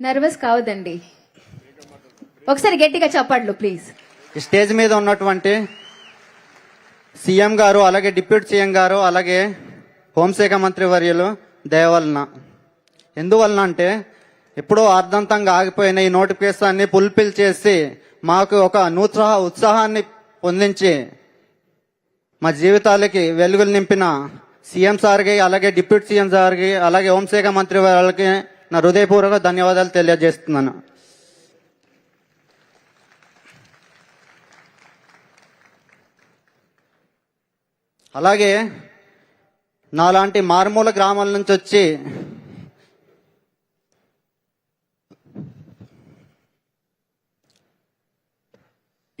Nervous కావద్దండి. ఒకసారి గట్టిగా చెప్పండి ప్లీజ్ స్టేజ్ మీద ఉన్నటువంటి సీఎం గారు అలాగే డిప్యూటీ సీఎం గారు అలాగే హోంశాఖ మంత్రి వర్యులు దయవలన ఎందువలన అంటే ఎప్పుడో అర్ధంతంగా ఆగిపోయిన ఈ నోటిఫికేషన్ని ఫుల్ఫిల్ చేసి మాకు ఒక నూతన ఉత్సాహాన్ని పొందించి మా జీవితాలకి వెలుగులు నింపిన సీఎం సార్కి అలాగే డిప్యూటీ సీఎం సార్కి అలాగే హోంశాఖ మంత్రి వాళ్ళకి నా హృదయపూర్వక ధన్యవాదాలు తెలియజేస్తున్నాను. అలాగే నాలాంటి మారుమూల గ్రామాల నుంచి వచ్చి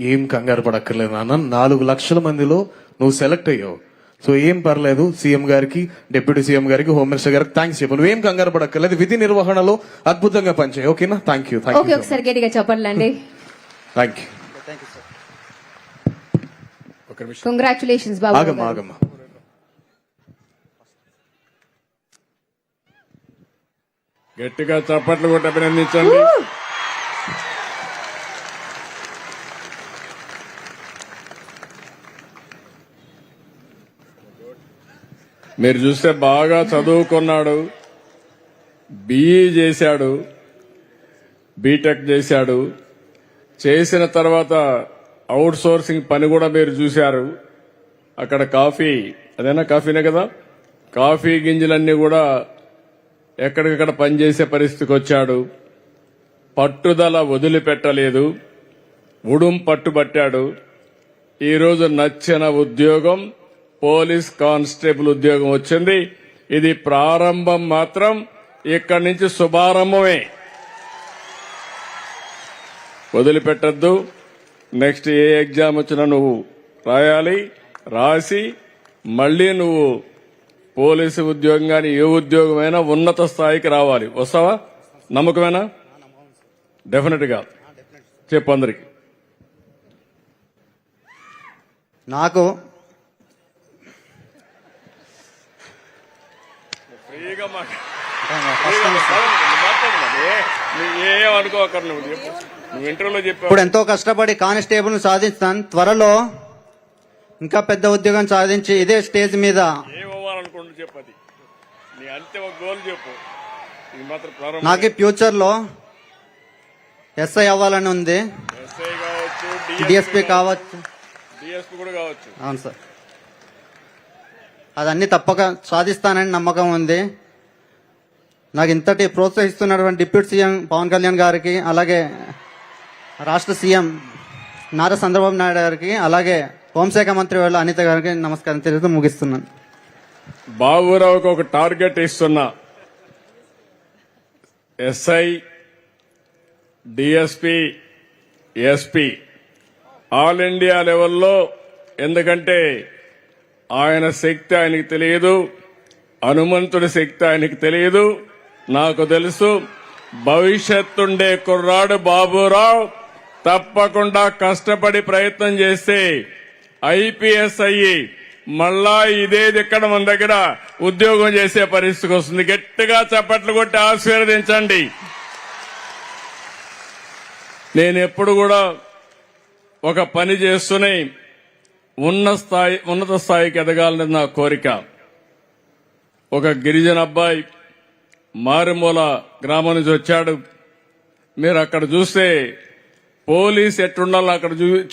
ఏం కంగారు పడక్కర్లేదు నాన్న. నాలుగు లక్షల మందిలో నువ్వు సెలెక్ట్ అయ్యావు. సో ఏం పర్లేదు సీఎం గారికి డిప్యూటీ సీఎం గారికి హోమ్ మినిస్టర్ గారికి థ్యాంక్స్ చెప్పు నువ్వేం కంగారు పడక్కర్లేదు. విధి నిర్వహణలో అద్భుతంగా పనిచేయి. ఓకేనా? Thank you thank okay you ఒకసారి గట్టిగా చెప్పండి అండి థ్యాంక్ యూ కంగ్రాచులేషన్స్ బాబు. ఆగమ్మా గారు. ఆగమ్మా. గట్టిగా చప్పట్లు కొట్టి అభినందించండి. మీరు చూస్తే బాగా చదువుకున్నాడు. బీఈ చేశాడు. బీటెక్ చేశాడు. చేసిన తర్వాత అవుట్ సోర్సింగ్ పని కూడా మీరు చూశారు. అక్కడ కాఫీ అదేనా కాఫీనే కదా? కాఫీ గింజలన్నీ కూడా ఎక్కడికక్కడ పనిచేసే పరిస్థితికి వచ్చాడు. పట్టుదల వదిలిపెట్టలేదు. ఉడుం పట్టుబట్టాడు. ఈరోజు నచ్చిన ఉద్యోగం పోలీస్ కానిస్టేబుల్ ఉద్యోగం వచ్చింది. ఇది ప్రారంభం మాత్రం ఇక్కడి నుంచి శుభారంభమే. వదిలిపెట్టద్దు. నెక్స్ట్ ఏ ఎగ్జామ్ వచ్చినా నువ్వు రాయాలి. రాసి మళ్ళీ నువ్వు పోలీసు ఉద్యోగం కానీ ఏ ఉద్యోగమైనా ఉన్నత స్థాయికి రావాలి. వస్తావా? నమ్మకమేనా? డెఫినెట్గా. చెప్పు అందరికి. నాకు ఫ్రీగా ఏమనుకోకర్ నువ్వు చెప్పు. నువ్వు ఇంటర్వ్యూలో చెప్పావు. ఇప్పుడు ఎంతో కష్టపడి కానిస్టేబుల్ సాధిస్తాను త్వరలో ఇంకా పెద్ద ఉద్యోగం సాధించి ఇదే స్టేజ్ మీద ఏమవ్వాలనుకుంటు చెప్పు అది. నీ అంతిమ గోల్ చెప్పు. ఇది మాత్రం ప్రారంభం నాకు ఫ్యూచర్లో ఎస్ఐ అవ్వాలని ఉంది. ఎస్ఐ కావచ్చు డిఎస్పీ కావచ్చు. డిఎస్పీ కూడా కావచ్చు. అవును సార్. అదన్నీ తప్పక సాధిస్తానని నమ్మకం ఉంది. నాకు ఇంతటి ప్రోత్సహిస్తున్నటువంటి డిప్యూటీ సీఎం పవన్ కళ్యాణ్ గారికి అలాగే రాష్ట్ర సీఎం నారా చంద్రబాబు నాయుడు గారికి అలాగే హోంశాఖ మంత్రి వాళ్ళ అనిత గారికి నమస్కారం తెలుస్తూ ముగిస్తున్నాను. బాబురావుకు ఒక టార్గెట్ ఇస్తున్నా. SI DSP SP. All India లెవెల్లో ఎందుకంటే ఆయన శక్తి ఆయనకి తెలియదు. హనుమంతుడి శక్తి ఆయనకి తెలియదు. నాకు తెలుసు భవిష్యత్తుండే కుర్రాడు బాబురావు తప్పకుండా కష్టపడి ప్రయత్నం చేస్తే ఐపీఎస్ అయ్యి మళ్ళా ఇదేది ఇక్కడ మన దగ్గర ఉద్యోగం చేసే పరిస్థితికి వస్తుంది. గట్టిగా చప్పట్లు కొట్టి ఆశీర్వదించండి. నేను ఎప్పుడు కూడా ఒక పని చేస్తూనే ఉన్న స్థాయి ఉన్నత స్థాయికి ఎదగాలని నా కోరిక. ఒక గిరిజన అబ్బాయి మారుమూల గ్రామం నుంచి వచ్చాడు. మీరు అక్కడ చూస్తే పోలీస్ ఎట్టుండాలో అక్కడ చూ-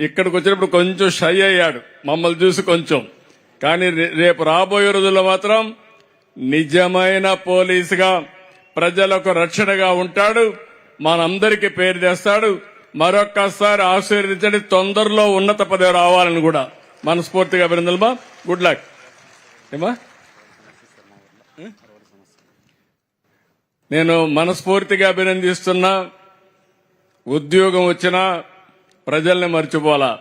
ఇక్కడికి వచ్చినప్పుడు కొంచెం షై అయ్యాడు. మమ్మల్ని చూసి కొంచెం. కానీ రే- రేపు రాబోయే రోజుల్లో మాత్రం నిజమైన పోలీసుగా ప్రజలకు రక్షణగా ఉంటాడు. మనందరికీ పేరు తెస్తాడు. మరొక్కసారి ఆశీర్వదించండి. తొందరలో ఉన్నత పదవి రావాలని కూడా మనస్ఫూర్తిగా అభినందనమా గుడ్ లక్ ఏమా నేను మనస్ఫూర్తిగా అభినందిస్తున్నా. ఉద్యోగం వచ్చినా ప్రజల్ని మర్చిపోలా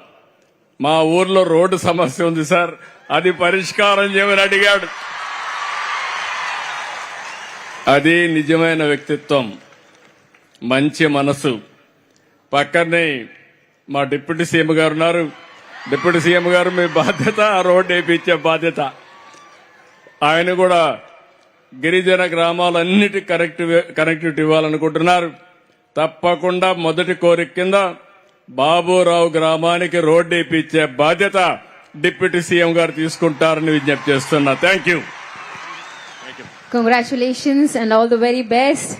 మా ఊర్లో రోడ్డు సమస్య ఉంది సార్. అది పరిష్కారం చేయమని అడిగాడు. అది నిజమైన వ్యక్తిత్వం. మంచి మనసు. పక్కనే మా డిప్యూటీ సీఎం గారు ఉన్నారు. డిప్యూటీ సీఎం గారు మీ బాధ్యత రోడ్డు వేయించే బాధ్యత. ఆయన కూడా గిరిజన గ్రామాలన్నిటి కనెక్ట్ కనెక్టివిటీ ఇవ్వాలనుకుంటున్నారు. తప్పకుండా మొదటి కోరిక కింద బాబురావు గ్రామానికి రోడ్డు వేయించే బాధ్యత డిప్యూటీ సీఎం గారు తీసుకుంటారని విజ్ఞప్తి చేస్తున్నా. Thank you. Congratulations and all the very best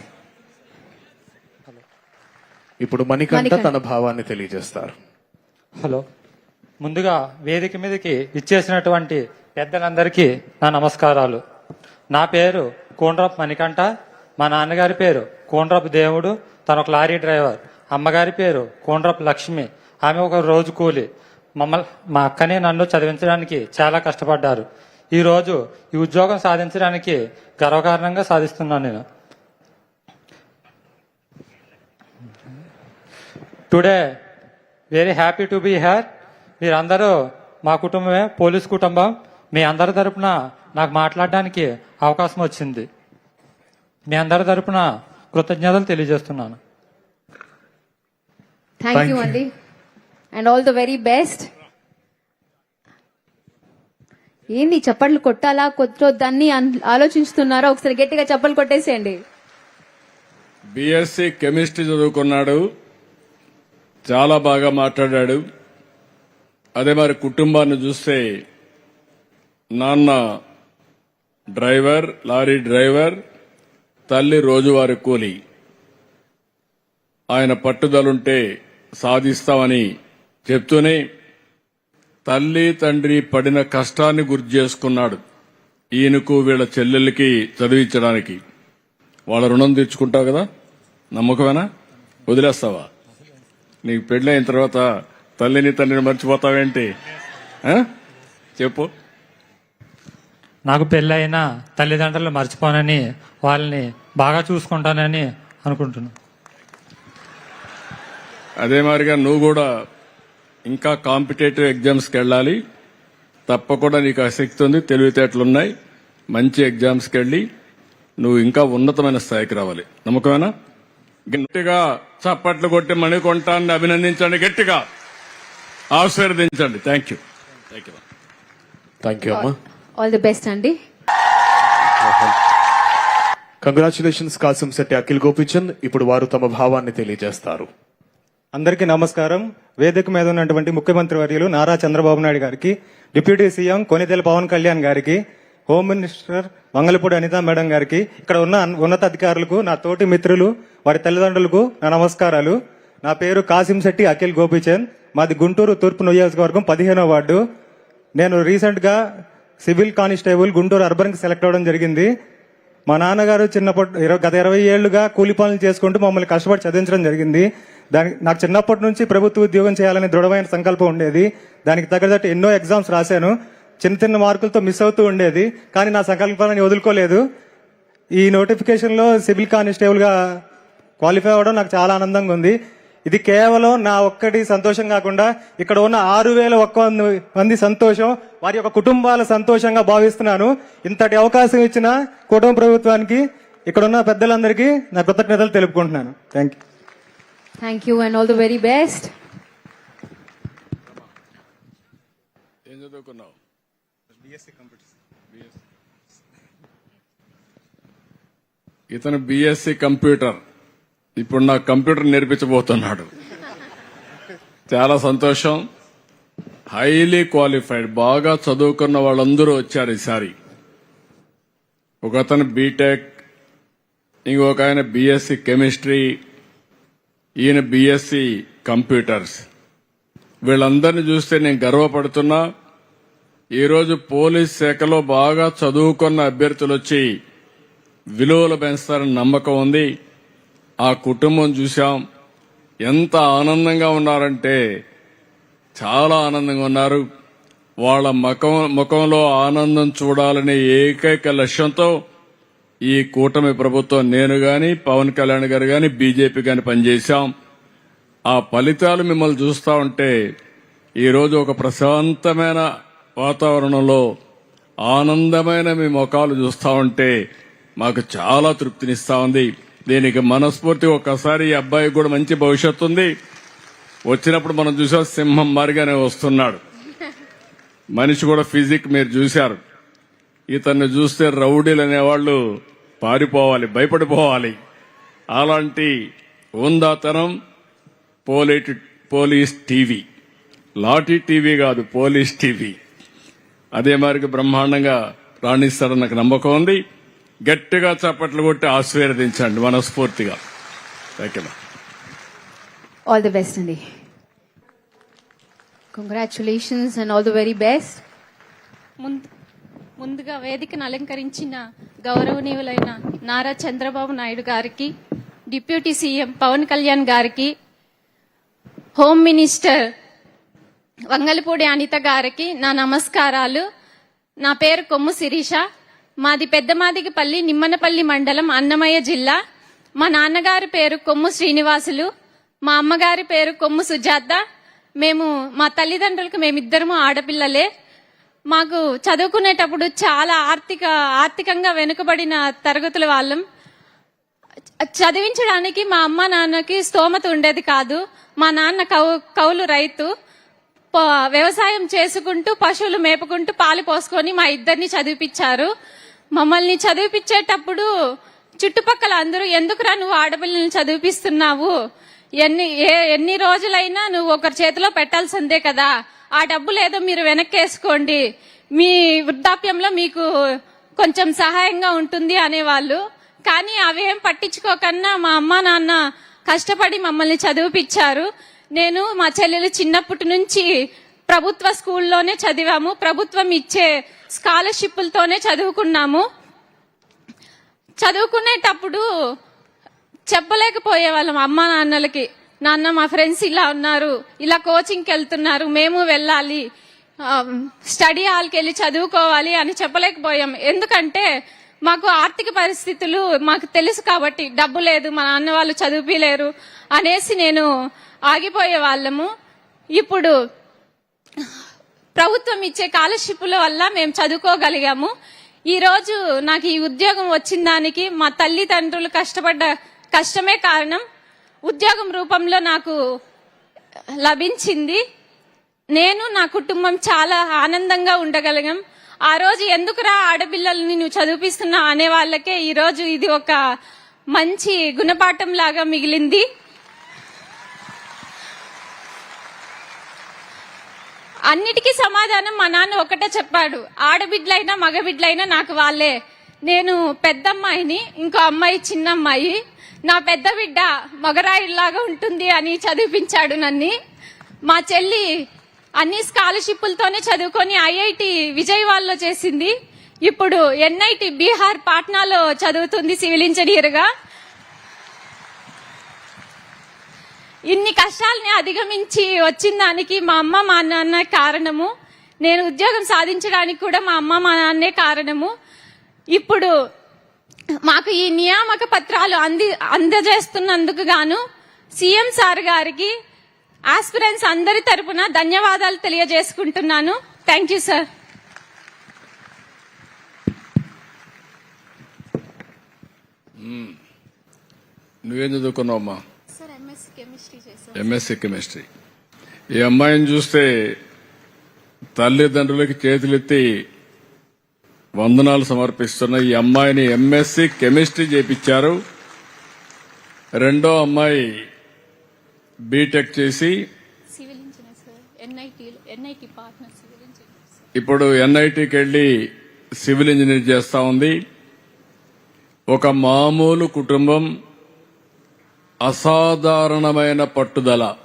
ఇప్పుడు మణికంఠ. తన భావాన్ని తెలియజేస్తారు. హలో. ముందుగా వేదిక మీదకి ఇచ్చేసినటువంటి పెద్దలందరికీ నా నమస్కారాలు. నా పేరు కోండ్రపు మణికంఠ. మా నాన్నగారి పేరు కోండ్రపు దేవుడు. తను ఒక లారీ డ్రైవర్. అమ్మగారి పేరు కోండ్రపు లక్ష్మి. ఆమె ఒక రోజు కూలి. మమ్మల్ని మా అక్కని నన్ను చదివించడానికి చాలా కష్టపడ్డారు. ఈ రోజు ఈ ఉద్యోగం సాధించడానికి గర్వకారణంగా సాధిస్తున్నాను నేను. Today very happy to be here మీరందరూ మా కుటుంబమే పోలీస్ కుటుంబం. మీ అందరి తరపున నాకు మాట్లాడడానికి అవకాశం వచ్చింది. మీ అందరి తరపున కృతజ్ఞతలు తెలియజేస్తున్నాను. You, you. Andy. And all the very best. ఏంది చప్పట్లు కొట్టాలా కొట్టొద్దని అన్- ఆలోచిస్తున్నారా? ఒకసారి గట్టిగా చప్పట్లు కొట్టేసేయండి. బీఎస్సీ కెమిస్ట్రీ చదువుకున్నాడు. చాలా బాగా మాట్లాడాడు. అదే మరి కుటుంబాన్ని చూస్తే నాన్న డ్రైవర్ లారీ డ్రైవర్ తల్లి రోజువారి కూలి. ఆయన పట్టుదలుంటే సాధిస్తామని చెప్తూనే తల్లి తండ్రి పడిన కష్టాన్ని గుర్తు చేసుకున్నాడు. ఈయనకు వీళ్ళ చెల్లెళ్ళకి చదివించడానికి. వాళ్ళ రుణం తీర్చుకుంటావు కదా? నమ్మకమేనా? వదిలేస్తావా? నీకు పెళ్ళైన తర్వాత తల్లిని తండ్రిని మర్చిపోతావేంటి? చెప్పు. నాకు పెళ్ళైన తల్లిదండ్రులు మర్చిపోనని వాళ్ళని బాగా చూసుకుంటానని అనుకుంటున్నాను అదే మాదిరిగా నువ్వు కూడా ఇంకా కాంపిటేటివ్ ఎగ్జామ్స్కి వెళ్ళాలి. తప్పకుండా నీకు ఆసక్తి ఉంది తెలివితేటలున్నాయి మంచి ఎగ్జామ్స్కి వెళ్ళి నువ్వు ఇంకా ఉన్నతమైన స్థాయికి రావాలి. నమ్మకమేనా? గట్టిగా చప్పట్లు కొట్టి మణికొంటాన్ని అభినందించండి గట్టిగా ఆశీర్వదించండి. Thank you thank you thank you అమ్మా. ఆల్ ది బెస్ట్ అండి. కంగ్రాచులేషన్స్ కాసిం శెట్టి అఖిల్ గోపిచంద్ ఇప్పుడు వారు తమ భావాన్ని తెలియజేస్తారు. అందరికీ నమస్కారం. వేదిక మీద ఉన్నటువంటి ముఖ్యమంత్రి వర్యులు నారా చంద్రబాబు నాయుడు గారికి డిప్యూటీ సీఎం కొనిదెల పవన్ కళ్యాణ్ గారికి home minister Mangalapudi Anitha madam గారికి ఇక్కడ ఉన్న ఉన్నతాధికారులకు ఉన్నత అధికారులకు నా తోటి మిత్రులు వారి తల్లిదండ్రులకు నా నమస్కారాలు. నా పేరు కాసిం శెట్టి అఖిల్ గోపీచంద్. మాది గుంటూరు తూర్పు నియోజకవర్గం పదిహేనో వార్డు. నేను రీసెంట్గా సివిల్ కానిస్టేబుల్ గుంటూరు అర్బన్కి సెలెక్ట్ అవ్వడం జరిగింది. మా నాన్నగారు చిన్నప్పటి ఇరవై- గత ఇరవై ఏళ్ళుగా కూలి పనులు చేసుకుంటూ మమ్మల్ని కష్టపడి చదివించడం జరిగింది. దానికి నాకు చిన్నప్పటి నుంచి ప్రభుత్వ ఉద్యోగం చేయాలని దృఢమైన సంకల్పం ఉండేది. దానికి తగ్గట్టు ఎన్నో ఎగ్జామ్స్ రాశాను. చిన్న చిన్న మార్కులతో మిస్ అవుతూ ఉండేది. కానీ నా సంకల్పాన్ని వదులుకోలేదు. ఈ నోటిఫికేషన్లో సివిల్ కానిస్టేబుల్గా క్వాలిఫై అవ్వడం నాకు చాలా ఆనందంగా ఉంది. ఇది కేవలం నా ఒక్కటి సంతోషం కాకుండా ఇక్కడ ఉన్న ఆరు వేల ఒక్క మంది- మంది సంతోషం వారి యొక్క కుటుంబాల సంతోషంగా భావిస్తున్నాను. ఇంతటి అవకాశం ఇచ్చిన కుటుంబ ప్రభుత్వానికి ఇక్కడ ఉన్న పెద్దలందరికీ నా కృతజ్ఞతలు తెలుపుకుంటున్నాను. Thank you thank you and all the very best ఏం చదువుకున్నావు? ఇతను బీఎస్సీ కంప్యూటర్. ఇప్పుడు నా కంప్యూటర్ నేర్పించబోతున్నాడు. చాలా సంతోషం. హైలీ క్వాలిఫైడ్ బాగా చదువుకున్న వాళ్ళందరూ వచ్చారు ఈసారి. ఒక అతను బీటెక్ ఇంకొక ఆయన బీఎస్సీ కెమిస్ట్రీ ఈయన బీఎస్సీ కంప్యూటర్స్. వీళ్ళందరినీ చూస్తే నేను గర్వపడుతున్నా. ఈరోజు పోలీస్ శాఖలో బాగా చదువుకున్న అభ్యర్థులు వచ్చి విలువలు పెంచుతారని నమ్మకం ఉంది. ఆ కుటుంబం చూశాం. ఎంత ఆనందంగా ఉన్నారంటే చాలా ఆనందంగా ఉన్నారు. వాళ్ళ ముఖం ముఖంలో ఆనందం చూడాలనే ఏకైక లక్ష్యంతో ఈ కూటమి ప్రభుత్వం నేను గాని పవన్ కళ్యాణ్ గారు గాని బీజేపీ గాని పనిచేశాం. ఆ ఫలితాలు మిమ్మల్ని చూస్తా ఉంటే ఈరోజు ఒక ప్రశాంతమైన వాతావరణంలో ఆనందమైన మీ ముఖాలు చూస్తా ఉంటే మాకు చాలా తృప్తినిస్తా ఉంది. దీనికి మనస్ఫూర్తి ఒక్కసారి ఈ అబ్బాయికి కూడా మంచి భవిష్యత్తు ఉంది. వచ్చినప్పుడు మనం చూసాం సింహం మారిగానే వస్తున్నాడు. మనిషి కూడా ఫిజిక్ మీరు చూశారు. ఇతన్ని చూస్తే రౌడీలు అనేవాళ్ళు పారిపోవాలి భయపడిపోవాలి. అలాంటి ఉందాతనం పోలీటి పోలీస్ టీవీ. లాఠీ టీవీ కాదు పోలీస్ టీవీ. అదే మరికి బ్రహ్మాండంగా రాణిస్తారని నాకు నమ్మకం ఉంది. గట్టిగా చప్పట్లు కొట్టి ఆశీర్వదించండి మనస్ఫూర్తిగా. ఆల్ ది బెస్ట్ అండి congratulations and all the very best ముందు ముందుగా వేదికను అలంకరించిన గౌరవనీయులైన నారా చంద్రబాబు నాయుడు గారికి డిప్యూటీ సీఎం పవన్ కళ్యాణ్ గారికి హోమ్ మినిస్టర్ వంగలపూడి అనిత గారికి నా నమస్కారాలు. నా పేరు కొమ్ము శిరీష. మాది పెద్దమాదిగపల్లి నిమ్మనపల్లి మండలం అన్నమయ్య జిల్లా. మా నాన్నగారి పేరు కొమ్ము శ్రీనివాసులు. మా అమ్మగారి పేరు కొమ్ము సుజాత. మేము మా తల్లిదండ్రులకు మేమిద్దరము ఆడపిల్లలే. మాకు చదువుకునేటప్పుడు చాలా ఆర్థిక ఆర్థికంగా వెనుకబడిన తరగతుల వాళ్ళం. చదివించడానికి మా అమ్మ నాన్నకి స్తోమత ఉండేది కాదు. మా నాన్న కౌ కౌలు రైతు. వ్యవసాయం చేసుకుంటూ పశువులు మేపుకుంటూ పాలు పోసుకొని మా ఇద్దరిని చదివిపించారు మమ్మల్ని చదివిపించేటప్పుడు చుట్టుపక్కల అందరూ ఎందుకురా నువ్వు ఆడపిల్లల్ని చదివిపిస్తున్నావు? ఎన్ని ఏ ఎన్ని రోజులైనా నువ్వు ఒకరి చేతిలో పెట్టాల్సిందే కదా. ఆ డబ్బు లేదో మీరు వెనక్కేసుకోండి. మీ వృద్ధాప్యంలో మీకు కొంచెం సహాయంగా ఉంటుంది అనేవాళ్ళు. కానీ అవేం పట్టించుకోకన్నా మా అమ్మ నాన్న కష్టపడి మమ్మల్ని చదివిపించారు. నేను మా చెల్లెలు చిన్నప్పటి నుంచి ప్రభుత్వ స్కూల్లోనే చదివాము. ప్రభుత్వం ఇచ్చే స్కాలర్షిప్లతోనే చదువుకున్నాము. చదువుకునేటప్పుడు చెప్పలేకపోయే వాళ్ళం అమ్మ నాన్నలకి నాన్న మా ఫ్రెండ్స్ ఇలా ఉన్నారు ఇలా కోచింగ్కి వెళ్తున్నారు మేము వెళ్ళాలి స్టడీ హాల్కి వెళ్ళి చదువుకోవాలి అని చెప్పలేకపోయాం. ఎందుకంటే మాకు ఆర్థిక పరిస్థితులు మాకు తెలుసు కాబట్టి డబ్బు లేదు మా నాన్న వాళ్ళు చదివిలేరు అనేసి నేను ఆగిపోయే వాళ్ళము ఇప్పుడు ప్రభుత్వం ఇచ్చే స్కాలర్షిప్ల వల్ల మేము చదువుకోగలిగాము. ఈరోజు నాకు ఈ ఉద్యోగం వచ్చిన దానికి మా తల్లిదండ్రులు కష్టపడ్డ కష్టమే కారణం. ఉద్యోగం రూపంలో నాకు లభించింది. నేను నా కుటుంబం చాలా ఆనందంగా ఉండగలిగాం. ఆ రోజు ఎందుకురా ఆడపిల్లల్ని నువ్వు చదివిస్తున్నావు అనే వాళ్ళకే ఈరోజు ఇది ఒక మంచి గుణపాఠం లాగా మిగిలింది. అన్నిటికీ సమాధానం మా నాన్న ఒకటే చెప్పాడు. ఆడబిడ్లైనా మగబిడ్లైనా నాకు వాళ్ళే. నేను పెద్దమ్మాయిని ఇంకో అమ్మాయి చిన్న అమ్మాయి నా పెద్ద బిడ్డ మగరాయిల్లాగా ఉంటుంది అని చదివిపించాడు నన్ను. మా చెల్లి అన్ని స్కాలర్షిప్లతోనే చదువుకొని ఐఐటి విజయవాడలో చేసింది. ఇప్పుడు ఎన్ఐటి బీహార్ పాట్నాలో చదువుతుంది సివిల్ ఇంజనీర్గా. ఇన్ని కష్టాలని అధిగమించి వచ్చిన దానికి మా అమ్మ మా నాన్న కారణము. నేను ఉద్యోగం సాధించడానికి కూడా మా అమ్మ మా నాన్నే కారణము. ఇప్పుడు మాకు ఈ నియామక పత్రాలు అంది అందజేస్తున్నందుకు గాను సీఎం సార్ గారికి ఆస్పిరెంట్స్ అందరి తరపున ధన్యవాదాలు తెలియజేసుకుంటున్నాను. Thank you sir. నువ్వేం చదువుకున్నావు అమ్మా ఎంఎస్సీ కెమిస్ట్రీ ఈ అమ్మాయిని చూస్తే తల్లిదండ్రులకి చేతులెత్తి వందనాలు సమర్పిస్తున్న ఈ అమ్మాయిని ఎంఎస్సీ కెమిస్ట్రీ చేపించారు. రెండో అమ్మాయి బీటెక్ చేసి ఇప్పుడు ఎన్ఐటికి వెళ్ళి సివిల్ ఇంజనీర్ చేస్తా ఉంది. ఒక మామూలు కుటుంబం అసాధారణమైన పట్టుదల.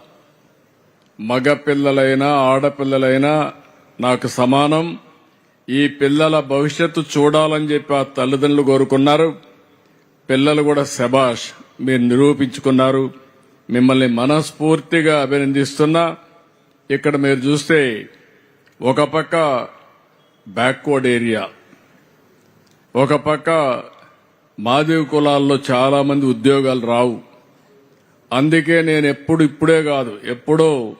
మగపిల్లలైనా ఆడపిల్లలైనా నాకు సమానం. ఈ పిల్లల భవిష్యత్తు చూడాలని చెప్పి ఆ తల్లిదండ్రులు కోరుకున్నారు. పిల్లలు కూడా శబాష్ మీరు నిరూపించుకున్నారు. మిమ్మల్ని మనస్ఫూర్తిగా అభినందిస్తున్నా. ఇక్కడ మీరు చూస్తే ఒక పక్క బ్యాక్వర్డ్ ఏరియా ఒక పక్క మాదివ కులాల్లో చాలామంది ఉద్యోగాలు రావు. అందుకే నేను ఎప్పుడు ఇప్పుడే కాదు ఎప్పుడో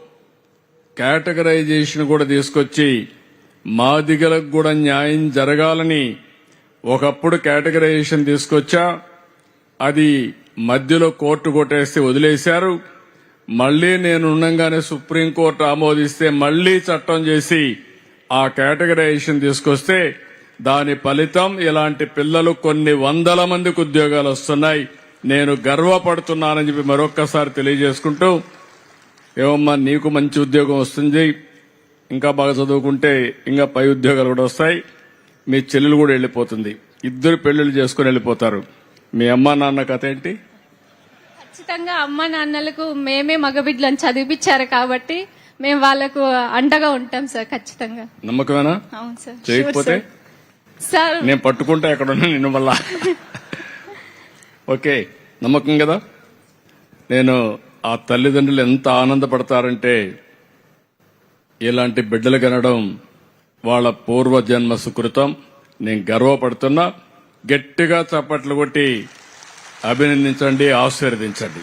కేటగరైజేషన్ కూడా తీసుకొచ్చి మాదిగలకు కూడా న్యాయం జరగాలని ఒకప్పుడు కేటగరైజేషన్ తీసుకొచ్చా అది మధ్యలో కోర్టు కొట్టేస్తే వదిలేశారు. మళ్ళీ నేను ఉండంగానే సుప్రీంకోర్టు ఆమోదిస్తే మళ్ళీ చట్టం చేసి ఆ కేటగరైజేషన్ తీసుకొస్తే దాని ఫలితం ఇలాంటి పిల్లలు కొన్ని వందల మందికి ఉద్యోగాలు వస్తున్నాయి. నేను గర్వపడుతున్నానని చెప్పి మరొక్కసారి తెలియజేసుకుంటూ ఏమమ్మా నీకు మంచి ఉద్యోగం వస్తుంది ఇంకా బాగా చదువుకుంటే ఇంకా పై ఉద్యోగాలు కూడా వస్తాయి మీ చెల్లెలు కూడా వెళ్ళిపోతుంది ఇద్దరు పెళ్ళిళ్ళు చేసుకుని వెళ్ళిపోతారు. మీ అమ్మా నాన్న కథ ఏంటి? ఖచ్చితంగా అమ్మ నాన్నలకు మేమే మగబిడ్లను చదివిపించారు కాబట్టి మేము వాళ్ళకు అండగా ఉంటాం సార్ ఖచ్చితంగా. నమ్మకమేనా? అవును సార్. చేయకపోతే? సార్ నేను పట్టుకుంటా ఎక్కడ ఉన్నా నిన్ను వల్ల ఓకే నమ్మకం కదా? నేను ఆ తల్లిదండ్రులు ఎంత ఆనందపడతారంటే ఇలాంటి బిడ్డలు కనడం వాళ్ళ పూర్వజన్మ సుకృతం. నేను గర్వపడుతున్నా గట్టిగా చప్పట్లు కొట్టి అభినందించండి ఆశీర్వదించండి.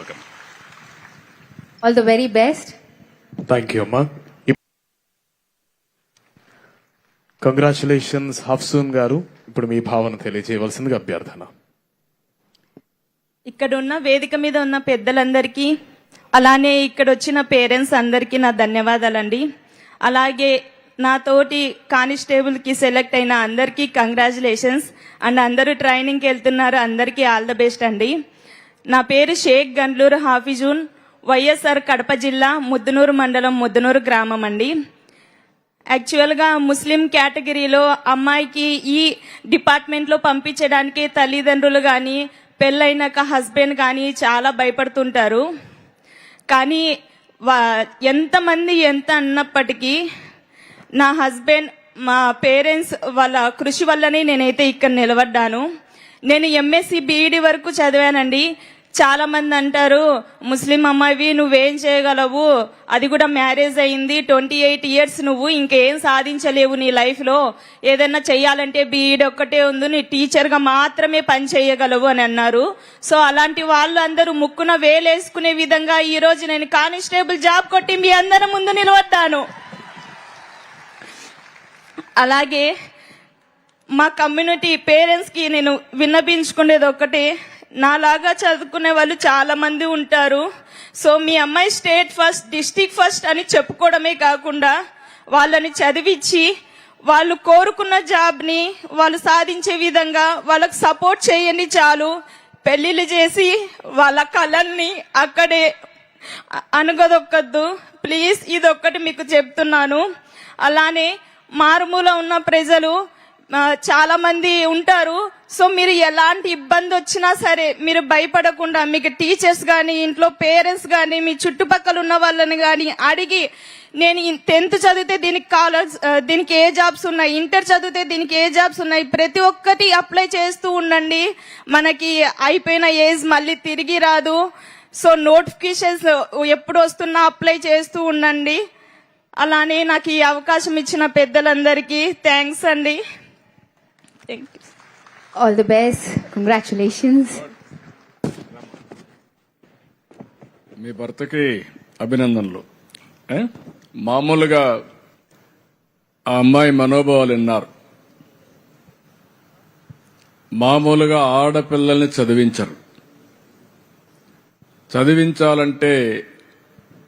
Okay. All the very best thank you అమ్మా. కంగ్రాచులేషన్స్ హఫ్సూన్ గారు. ఇప్పుడు మీ భావన తెలియజేయవలసిందిగా అభ్యర్థన. ఇక్కడ ఉన్న వేదిక మీద ఉన్న పెద్దలందరికీ అలానే ఇక్కడ వచ్చిన పేరెంట్స్ అందరికీ నా ధన్యవాదాలండి. అలాగే నా తోటి సెలెక్ట్ అయిన అందరికీ కంగ్రాచులేషన్స్. అండ్ అందరూ ట్రైనింగ్కి వెళ్తున్నారు అందరికీ ఆల్ ద బెస్ట్ అండి. నా పేరు షేక్ గండ్లూరు హాఫిజూన్ వైఎస్ఆర్ కడప జిల్లా ముద్దునూరు మండలం ముద్దునూరు గ్రామం అండి. యాక్చువల్గా ముస్లిం కేటగిరీలో అమ్మాయికి ఈ డిపార్ట్మెంట్లో పంపించడానికి తల్లిదండ్రులు కానీ పెళ్ళైనాక హస్బెండ్ కానీ చాలా భయపడుతుంటారు. కానీ వా- ఎంతమంది ఎంత అన్నప్పటికీ నా హస్బెండ్ మా పేరెంట్స్ వాళ్ళ కృషి వల్లనే నేనైతే ఇక్కడ నిలబడ్డాను. నేను ఎంఎస్సి బీఈడి వరకు చదివానండి. చాలా మంది అంటారు ముస్లిం అమ్మాయివి నువ్వేం చేయగలవు? అది కూడా మ్యారేజ్ అయింది ట్వంటీ ఎయిట్ ఇయర్స్ నువ్వు ఇంకేం సాధించలేవు నీ లైఫ్లో. ఏదైనా చెయ్యాలంటే బీఈడ్ ఒక్కటే ఉంది నీ టీచర్గా మాత్రమే పని చేయగలవు అని అన్నారు. సో అలాంటి వాళ్ళు అందరూ ముక్కున వేలేసుకునే విధంగా ఈరోజు నేను కానిస్టేబుల్ జాబ్ కొట్టి మీ అందరి ముందు నిలబడ్డాను. అలాగే మా కమ్యూనిటీ పేరెంట్స్కి నేను విన్నపించుకునేది ఒకటి నాలాగా చదువుకునే వాళ్ళు చాలా మంది ఉంటారు. సో మీ అమ్మాయి స్టేట్ ఫస్ట్ డిస్టిక్ ఫస్ట్ అని చెప్పుకోవడమే కాకుండా వాళ్ళని చదివించి వాళ్ళు కోరుకున్న జాబ్ని వాళ్ళు సాధించే విధంగా వాళ్ళకు సపోర్ట్ చేయండి చాలు. పెళ్ళిళ్ళు చేసి వాళ్ళ కళల్ని అక్కడే అ- అనగదొక్కద్దు ప్లీజ్ ఇదొక్కటి మీకు చెప్తున్నాను. అలానే మారుమూల ఉన్న ప్రజలు చాలా మంది ఉంటారు. సో మీరు ఎలాంటి ఇబ్బంది వచ్చినా సరే మీరు భయపడకుండా మీకు టీచర్స్ కానీ ఇంట్లో పేరెంట్స్ కానీ మీ చుట్టుపక్కల ఉన్న వాళ్ళని కానీ అడిగి నేను టెన్త్ చదివితే దీనికి కాలర్స్ దీనికి ఏ జాబ్స్ ఉన్నాయి? ఇంటర్ చదివితే దీనికి ఏ జాబ్స్ ఉన్నాయి? ప్రతి ఒక్కటి అప్లై చేస్తూ ఉండండి. మనకి అయిపోయిన ఏజ్ మళ్ళీ తిరిగి రాదు. సో నోటిఫికేషన్స్ ఎప్పుడు వస్తున్నా అప్లై చేస్తూ ఉండండి. అలానే నాకు ఈ అవకాశం ఇచ్చిన పెద్దలందరికీ థ్యాంక్స్ అండి. Thank you all the best congratulations మీ భర్తకి అభినందనలు? మామూలుగా ఆ అమ్మాయి మనోభావాలు విన్నారు. మామూలుగా ఆడపిల్లల్ని చదివించరు. చదివించాలంటే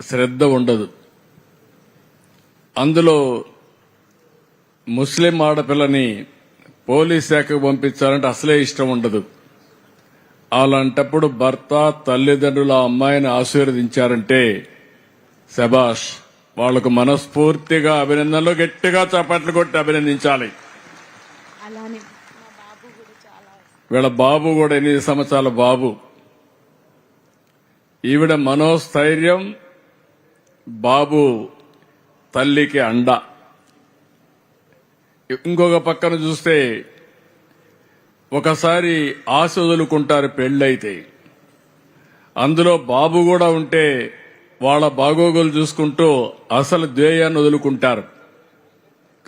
శ్రద్ధ ఉండదు. అందులో ముస్లిం ఆడపిల్లని పోలీస్ శాఖకు పంపించాలంటే అసలే ఇష్టం ఉండదు. అలాంటప్పుడు భర్త తల్లిదండ్రుల ఆ అమ్మాయిని ఆశీర్వదించారంటే శబాష్ వాళ్ళకు మనస్ఫూర్తిగా అభినందనలు గట్టిగా చప్పట్లు కొట్టి అభినందించాలి. వీళ్ళ బాబు కూడా ఎనిమిది సంవత్సరాల బాబు. ఈవిడ మనోస్థైర్యం బాబు తల్లికి అండ. ఇంకొక పక్కన చూస్తే ఒకసారి ఆశ వదులుకుంటారు పెళ్ళైతే. అందులో బాబు కూడా ఉంటే వాళ్ళ బాగోగులు చూసుకుంటూ అసలు ధ్యేయాన్ని వదులుకుంటారు.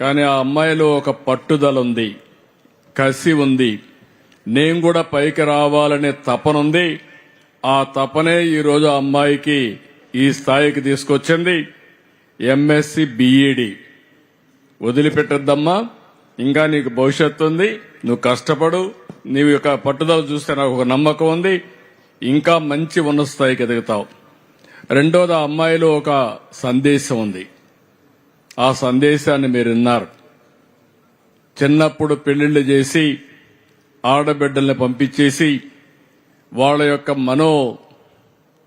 కానీ ఆ అమ్మాయిలో ఒక పట్టుదల ఉంది కసి ఉంది. నేను కూడా పైకి రావాలనే తపనుంది ఆ తపనే ఈరోజు అమ్మాయికి ఈ స్థాయికి తీసుకొచ్చింది ఎంఎస్సి బీఈడీ. వదిలిపెట్టద్దమ్మా. ఇంకా నీకు భవిష్యత్తు ఉంది. నువ్వు కష్టపడు. నీవు యొక్క పట్టుదల చూస్తే నాకు ఒక నమ్మకం ఉంది. ఇంకా మంచి ఉన్న స్థాయికి ఎదుగుతావు. రెండోది ఆ అమ్మాయిలో ఒక సందేశం ఉంది. ఆ సందేశాన్ని మీరు విన్నారు. చిన్నప్పుడు పెళ్ళిళ్ళు చేసి ఆడబిడ్డల్ని పంపించేసి వాళ్ళ యొక్క మనో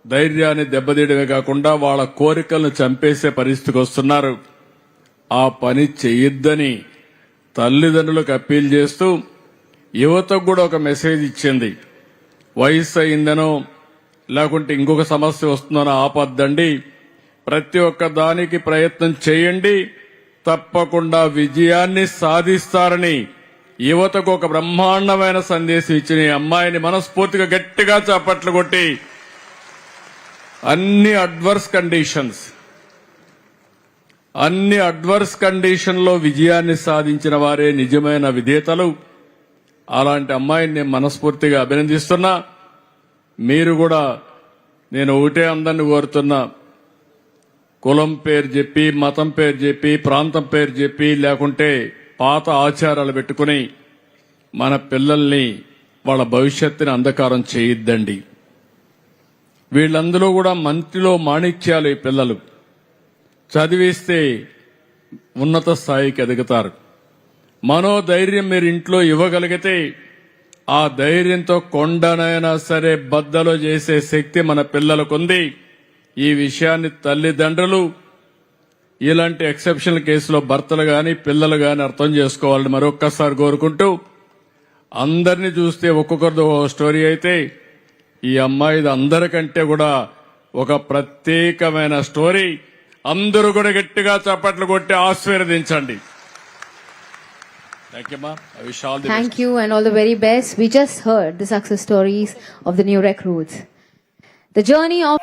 ధైర్యాన్ని దెబ్బతీయడమే కాకుండా వాళ్ళ కోరికలను చంపేసే పరిస్థితికి వస్తున్నారు. ఆ పని చెయ్యొద్దని తల్లిదండ్రులకు అప్పీల్ చేస్తూ యువతకు కూడా ఒక మెసేజ్ ఇచ్చింది. వయసు అయిందనో లేకుంటే ఇంకొక సమస్య వస్తుందనో ఆపద్దండి. ప్రతి ఒక్క దానికి ప్రయత్నం చేయండి. తప్పకుండా విజయాన్ని సాధిస్తారని యువతకు ఒక బ్రహ్మాండమైన సందేశం ఇచ్చిన ఈ అమ్మాయిని మనస్ఫూర్తిగా గట్టిగా చప్పట్లు కొట్టి అన్ని అడ్వర్స్ కండిషన్స్ అన్ని అడ్వర్స్ కండిషన్లో విజయాన్ని సాధించిన వారే నిజమైన విధేతలు. అలాంటి అమ్మాయిని నేను మనస్ఫూర్తిగా అభినందిస్తున్నా. మీరు కూడా నేను ఒకటే అందరిని కోరుతున్నా. కులం పేరు చెప్పి మతం పేరు చెప్పి ప్రాంతం పేరు చెప్పి లేకుంటే పాత ఆచారాలు పెట్టుకుని మన పిల్లల్ని వాళ్ళ భవిష్యత్తుని అంధకారం చేయొద్దండి. వీళ్ళందరూ కూడా మంత్రిలో మాణిక్యాలు ఈ పిల్లలు. చదివిస్తే ఉన్నత స్థాయికి ఎదుగుతారు. మనోధైర్యం మీరు ఇంట్లో ఇవ్వగలిగితే ఆ ధైర్యంతో కొండనైనా సరే బద్దలు చేసే శక్తి మన పిల్లలకుంది. ఈ విషయాన్ని తల్లిదండ్రులు ఇలాంటి ఎక్సెప్షనల్ కేసులో భర్తలు గాని పిల్లలు గాని అర్థం చేసుకోవాలని మరొక్కసారి కోరుకుంటూ అందరిని చూస్తే ఒక్కొక్కరిది ఒక స్టోరీ అయితే ఈ అమ్మాయిది అందరికంటే కూడా ఒక ప్రత్యేకమైన స్టోరీ. అందరూ కూడా గట్టిగా చప్పట్లు కొట్టి ఆశీర్వదించండి థ్యాంక్ యూ మా I wish all the Thank you and all the very best. We just heard the success stories of the new recruits. The journey of